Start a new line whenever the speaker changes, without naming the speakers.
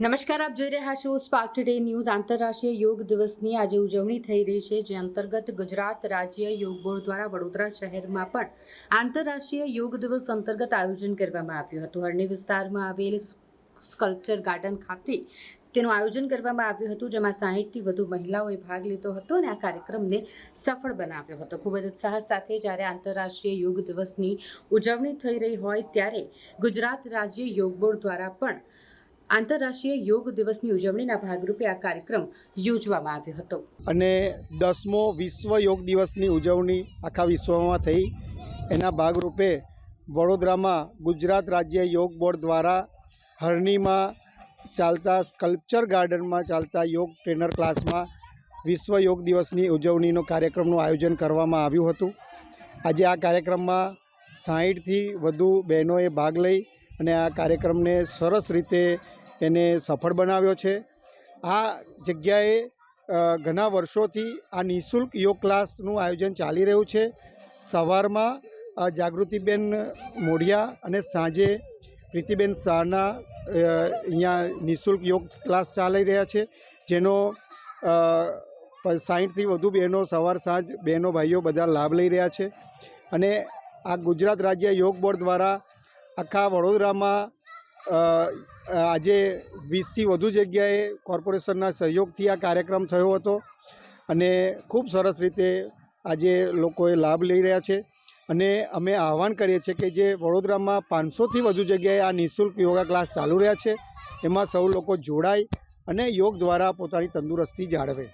નમસ્કાર, આપ જોઈ રહ્યા છો સ્પાર્ક ટુડે ન્યૂઝ આંતરરાષ્ટ્રીય યોગ દિવસની આજે ઉજવણી થઈ રહી છે, જે અંતર્ગત ગુજરાત રાજ્ય યોગ બોર્ડ દ્વારા વડોદરા શહેરમાં પણ આંતરરાષ્ટ્રીય યોગ દિવસ અંતર્ગત આયોજન કરવામાં આવ્યું હતું. હરણી વિસ્તારમાં આવેલ સ્કલ્પચર ગાર્ડન ખાતે તેનું આયોજન કરવામાં આવ્યું હતું, જેમાં સાહીઠથી વધુ મહિલાઓએ ભાગ લીધો હતો અને આ કાર્યક્રમને સફળ બનાવ્યો હતો. ખૂબ જ ઉત્સાહ સાથે જ્યારે આંતરરાષ્ટ્રીય યોગ દિવસની ઉજવણી થઈ રહી હોય ત્યારે ગુજરાત રાજ્ય યોગ બોર્ડ દ્વારા પણ આંતરરાષ્ટ્રીય યોગ દિવસની ઉજવણીના ભાગરૂપે આ કાર્યક્રમ યોજવામાં આવ્યો હતો.
અને દસમો વિશ્વ યોગ દિવસની ઉજવણી આખા વિશ્વમાં થઈ. એના ભાગરૂપે વડોદરામાં ગુજરાત રાજ્ય યોગ બોર્ડ દ્વારા હરણીમાં ચાલતા સ્કલ્પચર ગાર્ડનમાં ચાલતા યોગ ટ્રેનર ક્લાસમાં વિશ્વ યોગ દિવસની ઉજવણીનો કાર્યક્રમનું આયોજન કરવામાં આવ્યું હતું. આજે આ કાર્યક્રમમાં સાહીઠથી વધુ બહેનોએ ભાગ લઈ અને આ કાર્યક્રમને સરસ રીતે એને સફળ બનાવ્યો છે. આ જગ્યાએ ઘણા વર્ષોથી આ નિઃશુલ્ક યોગ ક્લાસનું આયોજન ચાલી રહ્યું છે. સવારમાં જાગૃતિબેન મોઢિયા અને સાંજે પ્રીતિબેન શાહના અહીંયા નિઃશુલ્ક યોગ ક્લાસ ચાલી રહ્યા છે, જેનો સાઠથી વધુ બહેનો સવાર સાંજ બહેનો ભાઈઓ બધા લાભ લઈ રહ્યા છે. અને આ ગુજરાત રાજ્ય યોગ બોર્ડ દ્વારા આખા વડોદરામાં આજે વીસથી વધુ જગ્યાએ કોર્પોરેશનના સહયોગથી આ કાર્યક્રમ થયો હતો અને ખૂબ સરસ રીતે આજે લોકોએ લાભ લઈ રહ્યા છે. અને અમે આહવાન કરીએ છીએ કે જે વડોદરામાં પાંચસોથી વધુ જગ્યાએ આ નિઃશુલ્ક યોગા ક્લાસ ચાલુ રહ્યા છે. એમાં સૌ લોકો જોડાય અને યોગ દ્વારા પોતાની તંદુરસ્તી જાળવે.